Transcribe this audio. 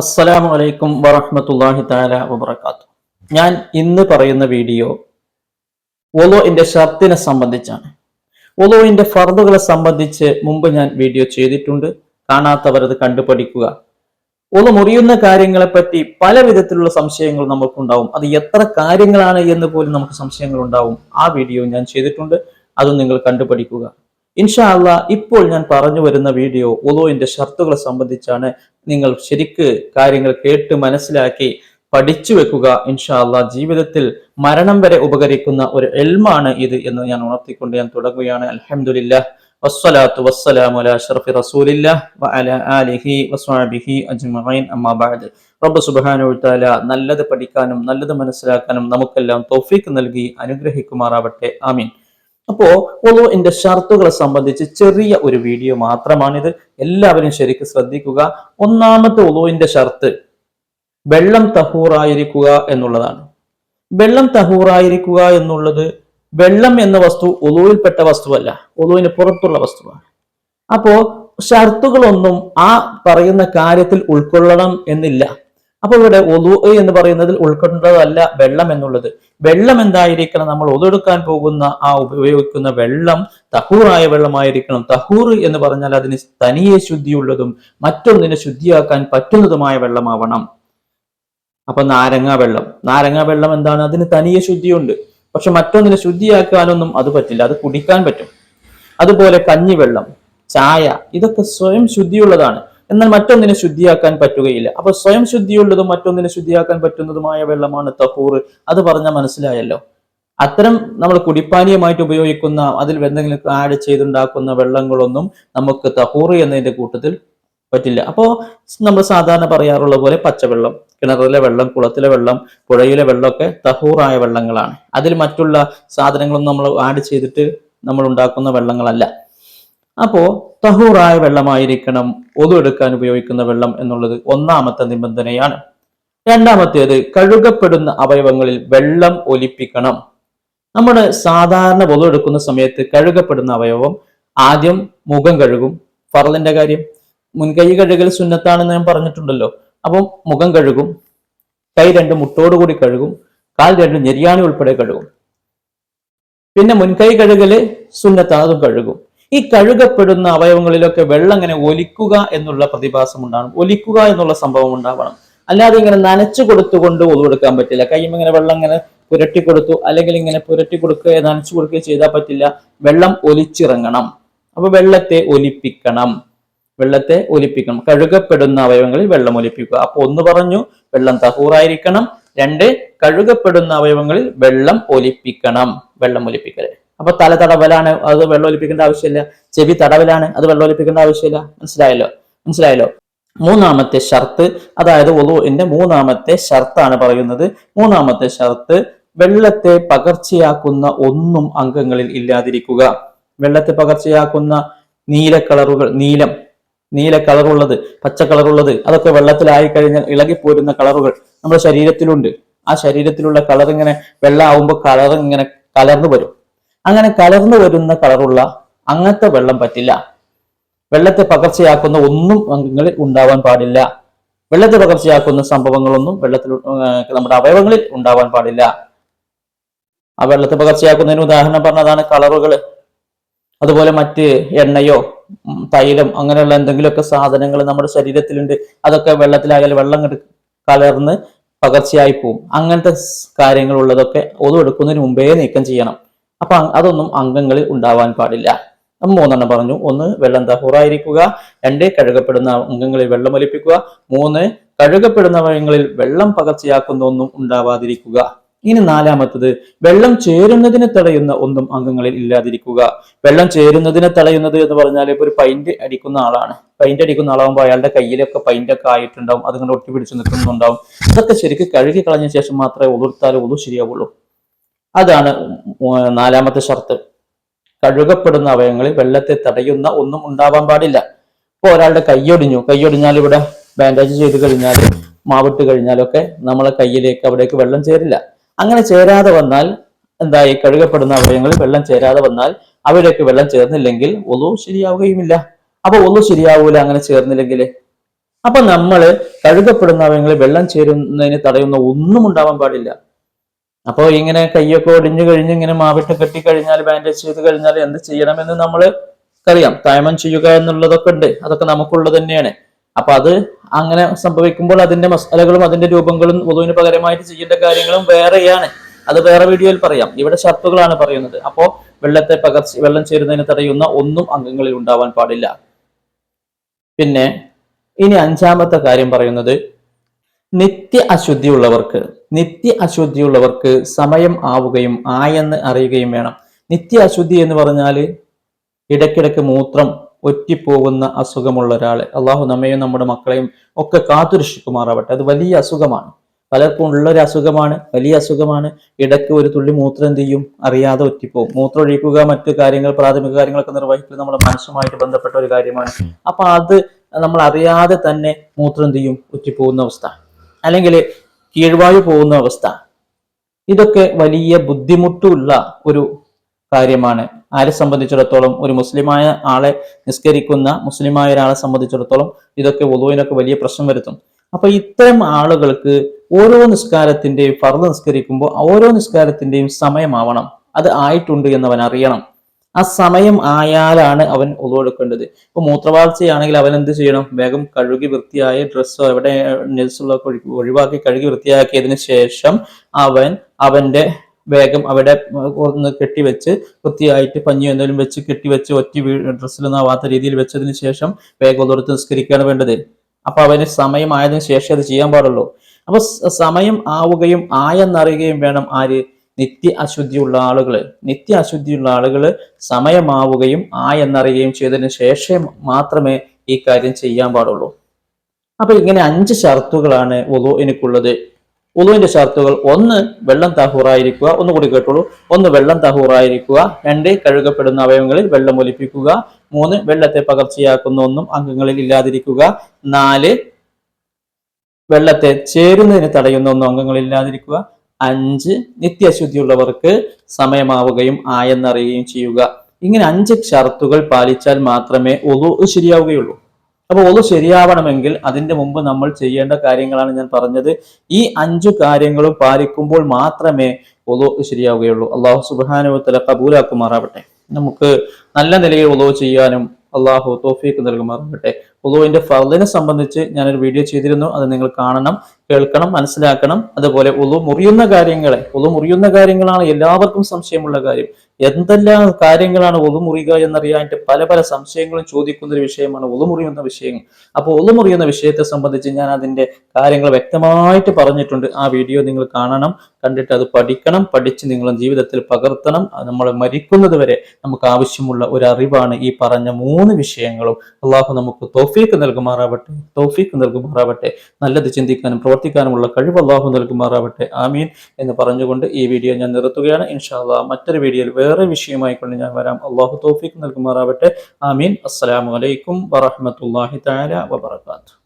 അസ്സലാമു അലൈക്കും വറഹ്മത്തുള്ളാഹി തആല വബറകാത്തു ഞാൻ ഇന്ന് പറയുന്ന വീഡിയോ ഒലോയിന്റെ ഷർത്തിനെ സംബന്ധിച്ചാണ്. ഒലോയിന്റെ ഫർദുകളെ സംബന്ധിച്ച് മുമ്പ് ഞാൻ വീഡിയോ ചെയ്തിട്ടുണ്ട്. കാണാത്തവരത് കണ്ടുപഠിക്കുക. ഒലു മുറിയുന്ന കാര്യങ്ങളെ പറ്റി പല വിധത്തിലുള്ള സംശയങ്ങൾ നമുക്കുണ്ടാവും. അത് എത്ര കാര്യങ്ങളാണ് എന്ന് പോലും നമുക്ക് സംശയങ്ങൾ ഉണ്ടാവും ആ വീഡിയോ ഞാൻ ചെയ്തിട്ടുണ്ട്. അതും നിങ്ങൾ കണ്ടുപഠിക്കുക. ഇൻഷാ അള്ളാ ഇപ്പോൾ ഞാൻ പറഞ്ഞു വരുന്ന വീഡിയോ ഒലോയിന്റെ ഷർത്തുകളെ സംബന്ധിച്ചാണ് നിങ്ങൾ ശരിക്ക് കാര്യങ്ങൾ കേട്ട് മനസ്സിലാക്കി പഠിച്ചു വെക്കുക. ഇൻഷാല്ല ജീവിതത്തിൽ മരണം വരെ ഉപകരിക്കുന്ന ഒരു എൽമാണ് ഇത് എന്ന് ഞാൻ ഉണർത്തിക്കൊണ്ട് ഞാൻ തുടങ്ങുകയാണ്. അലഹമുല്ല വസ്സലാത്തു വസ്സലാമു അലാ അഷ്റഫി റസൂലില്ലാഹ് വഅലാ ആലിഹി അജ്മഈൻ. അമ്മാ ബഅദ്. റബ്ബ് സുബ്ഹാനഹു വതആല നല്ലത് പഠിക്കാനും നല്ലത് മനസ്സിലാക്കാനും നമുക്കെല്ലാം തൗഫീഖ് നൽകി അനുഗ്രഹിക്കുമാറാവട്ടെ. ആമീൻ. അപ്പോ ഒളുവിന്റെ ഷർത്തുകളെ സംബന്ധിച്ച് ചെറിയ ഒരു വീഡിയോ മാത്രമാണിത്. എല്ലാവരും ശരിക്കും ശ്രദ്ധിക്കുക. ഒന്നാമത്തെ ഒളുവിന്റെ ഷർത്ത് വെള്ളം തഹൂറായിരിക്കുക എന്നുള്ളതാണ്. വെള്ളം തഹൂറായിരിക്കുക എന്നുള്ളത് വെള്ളം എന്ന വസ്തു ഒലുവിൽപ്പെട്ട വസ്തുവല്ല ഒലുവിന് പുറത്തുള്ള വസ്തുവാണ്. അപ്പോ ഷർത്തുകളൊന്നും ആ പറയുന്ന കാര്യത്തിൽ ഉൾക്കൊള്ളണം എന്നില്ല. അപ്പൊ ഇവിടെ ഒതു എന്ന് പറയുന്നതിൽ ഉൾക്കൊണ്ടതല്ല വെള്ളം എന്നുള്ളത്. വെള്ളം എന്തായിരിക്കണം? നമ്മൾ ഒതെടുക്കാൻ പോകുന്ന ആ ഉപയോഗിക്കുന്ന വെള്ളം തഹൂറായ വെള്ളമായിരിക്കണം. തഹൂർ എന്ന് പറഞ്ഞാൽ അതിന് തനിയെ ശുദ്ധിയുള്ളതും മറ്റൊന്നിനെ ശുദ്ധിയാക്കാൻ പറ്റുന്നതുമായ വെള്ളമാവണം. അപ്പൊ നാരങ്ങ വെള്ളം. നാരങ്ങ വെള്ളം എന്താണ്? അതിന് തനിയെ ശുദ്ധിയുണ്ട്. പക്ഷെ മറ്റൊന്നിനെ ശുദ്ധിയാക്കാനൊന്നും അത് പറ്റില്ല. അത് കുടിക്കാൻ പറ്റും. അതുപോലെ കഞ്ഞിവെള്ളം ചായ ഇതൊക്കെ സ്വയം ശുദ്ധിയുള്ളതാണ്. എന്നാൽ മറ്റൊന്നിനെ ശുദ്ധിയാക്കാൻ പറ്റുകയില്ല. അപ്പൊ സ്വയം ശുദ്ധിയുള്ളതും മറ്റൊന്നിനെ ശുദ്ധിയാക്കാൻ പറ്റുന്നതുമായ വെള്ളമാണ് തഹൂർ അത് പറഞ്ഞാൽ മനസ്സിലായല്ലോ. അത്തരം നമ്മൾ കുടിപ്പാനീയമായിട്ട് ഉപയോഗിക്കുന്ന അതിൽ എന്തെങ്കിലും ആഡ് ചെയ്തുണ്ടാക്കുന്ന വെള്ളങ്ങളൊന്നും നമുക്ക് തഹൂർ എന്നതിന്റെ കൂട്ടത്തിൽ പറ്റില്ല. അപ്പോ നമ്മൾ സാധാരണ പറയാറുള്ള പോലെ പച്ചവെള്ളം കിണറിലെ വെള്ളം കുളത്തിലെ വെള്ളം പുഴയിലെ വെള്ളമൊക്കെ തഹൂറായ വെള്ളങ്ങളാണ്. അതിൽ മറ്റുള്ള സാധനങ്ങളൊന്നും നമ്മൾ ആഡ് ചെയ്തിട്ട് നമ്മൾ ഉണ്ടാക്കുന്ന വെള്ളങ്ങളല്ല. അപ്പോ തഹൂറായ വെള്ളമായിരിക്കണം ഒതു എടുക്കാൻ ഉപയോഗിക്കുന്ന വെള്ളം എന്നുള്ളത് ഒന്നാമത്തെ നിബന്ധനയാണ്. രണ്ടാമത്തേത് കഴുകപ്പെടുന്ന അവയവങ്ങളിൽ വെള്ളം ഒലിപ്പിക്കണം. നമ്മൾ സാധാരണ ഒതു എടുക്കുന്ന സമയത്ത് കഴുകപ്പെടുന്ന അവയവം ആദ്യം മുഖം കഴുകും. ഫറലിന്റെ കാര്യം മുൻകൈ കഴുകൽ സുന്നത്താണെന്ന് ഞാൻ പറഞ്ഞിട്ടുണ്ടല്ലോ. അപ്പം മുഖം കഴുകും കൈ രണ്ട് മുട്ടോടുകൂടി കഴുകും കാൽ രണ്ട് ഞെരിയാണി ഉൾപ്പെടെ കഴുകും. പിന്നെ മുൻകൈ കഴുകൽ അതും കഴുകും. ഈ കഴുകപ്പെടുന്ന അവയവങ്ങളിലൊക്കെ വെള്ളം ഇങ്ങനെ ഒലിക്കുക എന്നുള്ള പ്രതിഭാസം ഉണ്ടാകണം ഒലിക്കുക എന്നുള്ള സംഭവം ഉണ്ടാവണം അല്ലാതെ ഇങ്ങനെ നനച്ചു കൊടുത്തുകൊണ്ട് ഒതുവെടുക്കാൻ പറ്റില്ല. കയ്യും ഇങ്ങനെ വെള്ളം ഇങ്ങനെ പുരട്ടി കൊടുത്തു അല്ലെങ്കിൽ ഇങ്ങനെ പുരട്ടി കൊടുക്കുക നനച്ചു കൊടുക്കുകയോ ചെയ്താൽ പറ്റില്ല. വെള്ളം ഒലിച്ചിറങ്ങണം. അപ്പൊ വെള്ളത്തെ ഒലിപ്പിക്കണം. വെള്ളത്തെ ഒലിപ്പിക്കണം. കഴുകപ്പെടുന്ന അവയവങ്ങളിൽ വെള്ളം ഒലിപ്പിക്കുക. അപ്പൊ ഒന്ന് പറഞ്ഞു വെള്ളം തഹൂറായിരിക്കണം. രണ്ട് കഴുകപ്പെടുന്ന അവയവങ്ങളിൽ വെള്ളം ഒലിപ്പിക്കണം. വെള്ളം ഒലിപ്പിക്കൽ അപ്പൊ തല തടവലാണ് അത് വെള്ളം ഒലിപ്പിക്കേണ്ട ആവശ്യമില്ല. ചെവി തടവലാണ് അത് വെള്ളം ഒലിപ്പിക്കേണ്ട ആവശ്യമില്ല. മനസ്സിലായല്ലോ? മനസ്സിലായല്ലോ? മൂന്നാമത്തെ ഷർത്ത് അതായത് ഒലുവിന്റെ മൂന്നാമത്തെ ഷർത്താണ് പറയുന്നത്. മൂന്നാമത്തെ ഷർത്ത് വെള്ളത്തെ പകർച്ചയാക്കുന്ന ഒന്നും അംഗങ്ങളിൽ ഇല്ലാതിരിക്കുക. വെള്ളത്തെ പകർച്ചയാക്കുന്ന നീല കളറുകൾ നീലം നീല കളറുള്ളത് പച്ച കളറുള്ളത് അതൊക്കെ വെള്ളത്തിലായി കഴിഞ്ഞാൽ ഇളകിപ്പോരുന്ന കളറുകൾ നമ്മുടെ ശരീരത്തിലുണ്ട്. ആ ശരീരത്തിലുള്ള കളർ ഇങ്ങനെ വെള്ളമാവുമ്പോൾ കളർ ഇങ്ങനെ കലർന്നു വരും. അങ്ങനെ കലർന്നു വരുന്ന കളറുള്ള അങ്ങനത്തെ വെള്ളം പറ്റില്ല. വെള്ളത്തെ പകർച്ചയാക്കുന്ന ഒന്നും അംഗങ്ങളിൽ ഉണ്ടാവാൻ പാടില്ല. വെള്ളത്തെ പകർച്ചയാക്കുന്ന സംഭവങ്ങളൊന്നും വെള്ളത്തിൽ നമ്മുടെ അവയവങ്ങളിൽ ഉണ്ടാവാൻ പാടില്ല. ആ വെള്ളത്തെ പകർച്ചയാക്കുന്നതിന് ഉദാഹരണം പറഞ്ഞതാണ് കളറുകൾ അതുപോലെ മറ്റ് എണ്ണയോ തൈലം അങ്ങനെയുള്ള എന്തെങ്കിലുമൊക്കെ സാധനങ്ങൾ നമ്മുടെ ശരീരത്തിലുണ്ട്. അതൊക്കെ വെള്ളത്തിലായാലും വെള്ളം കലർന്ന് പകർച്ചയായി പോവും. അങ്ങനത്തെ കാര്യങ്ങളുള്ളതൊക്കെ ഒതു എടുക്കുന്നതിന് മുമ്പേ നീക്കം ചെയ്യണം. അപ്പൊ അതൊന്നും അംഗങ്ങളിൽ ഉണ്ടാവാൻ പാടില്ല. മൂന്നെണ്ണം പറഞ്ഞു. ഒന്ന് വെള്ളം തഹൂറായിരിക്കുക. രണ്ട് കഴുകപ്പെടുന്ന അംഗങ്ങളിൽ വെള്ളം ഒലിപ്പിക്കുക. മൂന്ന് കഴുകപ്പെടുന്ന അംഗങ്ങളിൽ വെള്ളം പകർച്ചയാക്കുന്ന ഒന്നും ഉണ്ടാവാതിരിക്കുക. ഇനി നാലാമത്തത് വെള്ളം ചേരുന്നതിനെ തടയുന്ന ഒന്നും അംഗങ്ങളിൽ ഇല്ലാതിരിക്കുക. വെള്ളം ചേരുന്നതിനെ തടയുന്നത് എന്ന് പറഞ്ഞാൽ ഇപ്പൊ ഒരു പൈന്റ് അടിക്കുന്ന ആളാണ്. പൈന്റ് അടിക്കുന്ന ആളാകുമ്പോൾ അയാളുടെ കയ്യിലൊക്കെ പൈന്റ് ഒക്കെ ആയിട്ടുണ്ടാവും. അതുകൊണ്ട് ഒട്ടി പിടിച്ച് നിൽക്കുന്നുണ്ടാവും. അതൊക്കെ ശരിക്കും കഴുകി കളഞ്ഞ ശേഷം മാത്രമേ ഒതുർത്താലും ഒതു ശരിയാവുള്ളൂ. അതാണ് നാലാമത്തെ ഷർത്ത്. കഴുകപ്പെടുന്ന അവയവങ്ങളിൽ വെള്ളത്തെ തടയുന്ന ഒന്നും ഉണ്ടാവാൻ പാടില്ല. ഇപ്പൊ ഒരാളുടെ കൈയൊടിഞ്ഞു കൈയൊടിഞ്ഞാൽ ഇവിടെ ബാൻഡേജ് ചെയ്ത് കഴിഞ്ഞാൽ മാവിട്ട് കഴിഞ്ഞാലൊക്കെ നമ്മളെ കയ്യിലേക്ക് അവിടേക്ക് വെള്ളം ചേരില്ല. അങ്ങനെ ചേരാതെ വന്നാൽ എന്തായി? കഴുകപ്പെടുന്ന അവയവങ്ങളിൽ വെള്ളം ചേരാതെ വന്നാൽ അവിടേക്ക് വെള്ളം ചേർന്നില്ലെങ്കിൽ ഒന്നു ശരിയാവുകയുമില്ല. അപ്പൊ ഒന്നു ശരിയാവൂല അങ്ങനെ ചേർന്നില്ലെങ്കിൽ. അപ്പൊ നമ്മൾ കഴുകപ്പെടുന്ന അവയങ്ങളിൽ വെള്ളം ചേരുന്നതിന് തടയുന്ന ഒന്നും ഉണ്ടാവാൻ പാടില്ല. അപ്പോൾ ഇങ്ങനെ കൈയൊക്കെ ഒടിഞ്ഞു കഴിഞ്ഞ് ഇങ്ങനെ മാവിട്ട് കെട്ടി കഴിഞ്ഞാൽ ബാൻഡേജ് ചെയ്ത് കഴിഞ്ഞാൽ എന്ത് ചെയ്യണമെന്ന് നമ്മൾ അറിയാം. തായ്മം ചെയ്യുക എന്നുള്ളതൊക്കെ ഉണ്ട്. അതൊക്കെ നമുക്കുള്ളത് തന്നെയാണ്. അപ്പൊ അത് അങ്ങനെ സംഭവിക്കുമ്പോൾ അതിന്റെ മസാലകളും അതിന്റെ രൂപങ്ങളും വധുവിന് പകരമായിട്ട് ചെയ്യേണ്ട കാര്യങ്ങളും വേറെയാണ്. അത് വേറെ വീഡിയോയിൽ പറയാം. ഇവിടെ ഷർത്തുകളാണ് പറയുന്നത്. അപ്പോ വെള്ളത്തെ പകർച്ച വെള്ളം ചേരുന്നതിന് തടയുന്ന ഒന്നും അംഗങ്ങളിൽ ഉണ്ടാവാൻ പാടില്ല. പിന്നെ ഇനി അഞ്ചാമത്തെ കാര്യം പറയുന്നത് നിത്യ അശുദ്ധിയുള്ളവർക്ക് നിത്യ അശുദ്ധിയുള്ളവർക്ക് സമയം ആവുകയും ആയെന്ന് അറിയുകയും വേണം. നിത്യ അശുദ്ധി എന്ന് പറഞ്ഞാൽ ഇടയ്ക്കിടയ്ക്ക് മൂത്രം ഒറ്റിപ്പോകുന്ന അസുഖമുള്ള ഒരാൾ അള്ളാഹു നമ്മയും നമ്മുടെ മക്കളെയും ഒക്കെ കാത്തുരക്ഷിക്കുമാറാവട്ടെ. അത് വലിയ അസുഖമാണ്. പലർക്കും ഉള്ളൊരു അസുഖമാണ് വലിയ അസുഖമാണ്. ഇടയ്ക്ക് ഒരു തുള്ളി മൂത്രം എന്ത് ചെയ്യും? അറിയാതെ ഒറ്റിപ്പോകും മൂത്രം ഒഴിക്കുക മറ്റു കാര്യങ്ങൾ പ്രാഥമിക കാര്യങ്ങളൊക്കെ നിർവഹിക്കുക നമ്മുടെ മനസ്സുമായിട്ട് ബന്ധപ്പെട്ട ഒരു കാര്യമാണ്. അപ്പൊ അത് നമ്മൾ അറിയാതെ തന്നെ മൂത്രം എന്ത് ചെയ്യും? ഒറ്റിപ്പോകുന്ന അവസ്ഥ. അല്ലെങ്കിൽ കീഴ്വായു പോകുന്ന അവസ്ഥ. ഇതൊക്കെ വലിയ ബുദ്ധിമുട്ടുള്ള ഒരു കാര്യമാണ്. ആരെ സംബന്ധിച്ചിടത്തോളം ഒരു മുസ്ലിമായ ആളെ നിസ്കരിക്കുന്ന മുസ്ലിമായ ഒരാളെ സംബന്ധിച്ചിടത്തോളം ഇതൊക്കെ വധുവിനൊക്കെ വലിയ പ്രശ്നം വരുത്തും. അപ്പൊ ഇത്തരം ആളുകൾക്ക് ഓരോ നിസ്കാരത്തിന്റെയും ഫർദ് നിസ്കരിക്കുമ്പോൾ ഓരോ നിസ്കാരത്തിന്റെയും സമയമാവണം. അത് ആയിട്ടുണ്ട് എന്നവൻ അറിയണം. ആ സമയം ആയാലാണ് അവൻ ഒതുവെടുക്കേണ്ടത് ഇപ്പൊ മൂത്രവാഴ്ചയാണെങ്കിൽ അവൻ എന്ത് ചെയ്യണം? വേഗം കഴുകി വൃത്തിയായ ഡ്രസ്സോ എവിടെ നെൽസുള്ള ഒഴിവാക്കി കഴുകി വൃത്തിയാക്കിയതിന് ശേഷം അവൻ അവന്റെ വേഗം അവിടെ ഒന്ന് കെട്ടിവെച്ച് വൃത്തിയായിട്ട് പഞ്ഞി എന്തെങ്കിലും വെച്ച് കെട്ടിവെച്ച് ഒറ്റ ഡ്രസ്സിലൊന്നും ആവാത്ത രീതിയിൽ വെച്ചതിന് ശേഷം വേഗം ഒന്നെടുത്ത് നിസ്കരിക്കുകയാണ് വേണ്ടത്. അപ്പൊ അവന് സമയമായതിനു ശേഷം അത് ചെയ്യാൻ പാടുള്ളൂ. അപ്പൊ സമയം ആവുകയും ആയെന്നറിയുകയും വേണം ആര്? നിത്യ അശുദ്ധിയുള്ള ആളുകൾ നിത്യ അശുദ്ധിയുള്ള ആളുകൾ സമയമാവുകയും ആ എന്നറിയുകയും ചെയ്തതിന് ശേഷം മാത്രമേ ഈ കാര്യം ചെയ്യാൻ പാടുള്ളൂ. അപ്പൊ ഇങ്ങനെ അഞ്ച് ഷർത്തുകളാണ് ഒതു എനിക്കുള്ളത്. ഉളുവിന്റെ ഷർത്തുകൾ ഒന്ന് വെള്ളം തഹൂറായിരിക്കുക. ഒന്ന് കൂടി കേട്ടുള്ളൂ ഒന്ന് വെള്ളം തഹൂറായിരിക്കുക. രണ്ട് കഴുകപ്പെടുന്ന അവയവങ്ങളിൽ വെള്ളം ഒലിപ്പിക്കുക. മൂന്ന് വെള്ളത്തെ പകർച്ചയാക്കുന്ന ഒന്നും അംഗങ്ങളിൽ ഇല്ലാതിരിക്കുക. നാല് വെള്ളത്തെ ചേരുന്നതിന് തടയുന്ന ഒന്നും അംഗങ്ങളിൽ ഇല്ലാതിരിക്കുക. അഞ്ച് നിത്യശുദ്ധിയുള്ളവർക്ക് സമയമാവുകയും ആയെന്നറിയുകയും ചെയ്യുക. ഇങ്ങനെ അഞ്ച് ഷർത്തുകൾ പാലിച്ചാൽ മാത്രമേ ഒതു ശരിയാവുകയുള്ളൂ. അപ്പോൾ ഒതു ശരിയാവണമെങ്കിൽ അതിന്റെ മുമ്പ് നമ്മൾ ചെയ്യേണ്ട കാര്യങ്ങളാണ് ഞാൻ പറഞ്ഞത്. ഈ അഞ്ചു കാര്യങ്ങളും പാലിക്കുമ്പോൾ മാത്രമേ ഒതു ശരിയാവുകയുള്ളൂ. അള്ളാഹു സുബാനുവത്തല കബൂലാക്കുമാറാവട്ടെ. നമുക്ക് നല്ല നിലയിൽ ഒതു ചെയ്യാനും അള്ളാഹു തോഫീക്ക് നൽകുമാറാവട്ടെ. ഒതുവിന്റെ ഫർദിനെ സംബന്ധിച്ച് ഞാനൊരു വീഡിയോ ചെയ്തിരുന്നു. അത് നിങ്ങൾ കാണണം. കേൾക്കണം മനസ്സിലാക്കണം. അതുപോലെ ഉളു മുറിയുന്ന കാര്യങ്ങളെ ഉളു മുറിയുന്ന കാര്യങ്ങളാണ് എല്ലാവർക്കും സംശയമുള്ള കാര്യം. എന്തെല്ലാം കാര്യങ്ങളാണ് ഒതുമുറിയുക എന്നറിയാൻ പല പല സംശയങ്ങളും ചോദിക്കുന്ന ഒരു വിഷയമാണ് ഒതുമുറിയുന്ന വിഷയങ്ങൾ അപ്പോൾ ഒതുമുറിയുന്ന വിഷയത്തെ സംബന്ധിച്ച് ഞാൻ അതിന്റെ കാര്യങ്ങൾ വ്യക്തമായിട്ട് പറഞ്ഞിട്ടുണ്ട്. ആ വീഡിയോ നിങ്ങൾ കാണണം കണ്ടിട്ട് അത് പഠിക്കണം പഠിച്ച് നിങ്ങളും ജീവിതത്തിൽ പകർത്തണം. നമ്മൾ മരിക്കുന്നത് വരെ നമുക്ക് ആവശ്യമുള്ള ഒരു അറിവാണ് ഈ പറഞ്ഞ മൂന്ന് വിഷയങ്ങളും. അള്ളാഹു നമുക്ക് തോഫീക്ക് നൽകുമാറാവട്ടെ തോഫീക്ക് നൽകുമാറാവട്ടെ. നല്ലത് ചിന്തിക്കാനും പ്രവർത്തിക്കാനുമുള്ള കഴിവ് അള്ളാഹു നൽകുമാറാവട്ടെ. ആമീൻ എന്ന് പറഞ്ഞുകൊണ്ട് ഈ വീഡിയോ ഞാൻ നിർത്തുകയാണ്. ഇൻഷാല്ലാ മറ്റൊരു വീഡിയോയിൽ വിഷയമായി കൊണ്ട് ഞാൻ വരാം. അള്ളാഹു തോഫിക്ക് നൽകുമാറാവട്ടെ. ആമീൻ. അസ്സലാമു അലൈക്കും വറഹമത്തല്ലാഹി തആല വബറകാതുഹു.